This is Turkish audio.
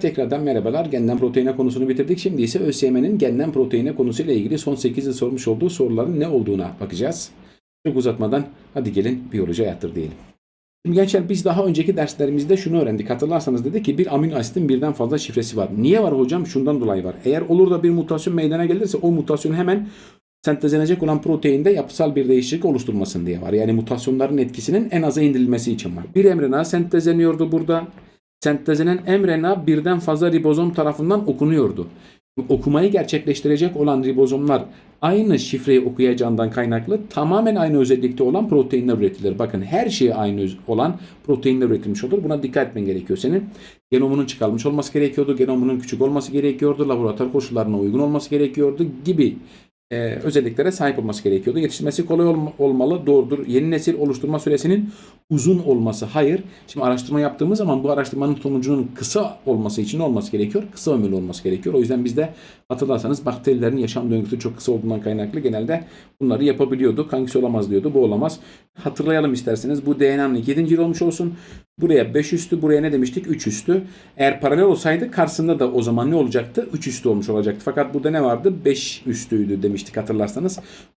Tekrardan merhabalar. Genden proteine konusunu bitirdik. Şimdi ise ÖSYM'nin genden proteine konusuyla ilgili son 8 yıl sormuş olduğu soruların ne olduğuna bakacağız. Çok uzatmadan hadi gelin biyoloji yattır diyelim. Şimdi gençler biz daha önceki derslerimizde şunu öğrendik. Hatırlarsanız dedi ki bir amino asitin birden fazla şifresi var. Niye var hocam? Şundan dolayı var. Eğer olur da bir mutasyon meydana gelirse o mutasyon hemen sentezlenecek olan proteinde yapısal bir değişiklik oluşturmasın diye var. Yani mutasyonların etkisinin en aza indirilmesi için var. Bir mRNA sentezleniyordu burada. Sentezlenen mRNA birden fazla ribozom tarafından okunuyordu. Okumayı gerçekleştirecek olan ribozomlar aynı şifreyi okuyacağından kaynaklı tamamen aynı özellikte olan proteinler üretilir. Bakın her şeye aynı olan proteinler üretilmiş olur. Buna dikkat etmen gerekiyor senin. Genomunun çıkarılmış olması gerekiyordu. Genomunun küçük olması gerekiyordu. Laboratuvar koşullarına uygun olması gerekiyordu gibi e, özelliklere sahip olması gerekiyordu. Yetiştirmesi kolay olma- olmalı, doğrudur. Yeni nesil oluşturma süresinin uzun olması hayır. Şimdi araştırma yaptığımız zaman bu araştırmanın sonucunun kısa olması için olması gerekiyor? Kısa ömürlü olması gerekiyor. O yüzden bizde hatırlarsanız bakterilerin yaşam döngüsü çok kısa olduğundan kaynaklı genelde bunları yapabiliyordu. Hangisi olamaz diyordu. Bu olamaz. Hatırlayalım isterseniz. Bu DNA'nın 7. yıl olmuş olsun. Buraya 5 üstü, buraya ne demiştik? 3 üstü. Eğer paralel olsaydı karşısında da o zaman ne olacaktı? 3 üstü olmuş olacaktı. Fakat burada ne vardı? 5 üstüydü demiştik hatırlarsanız.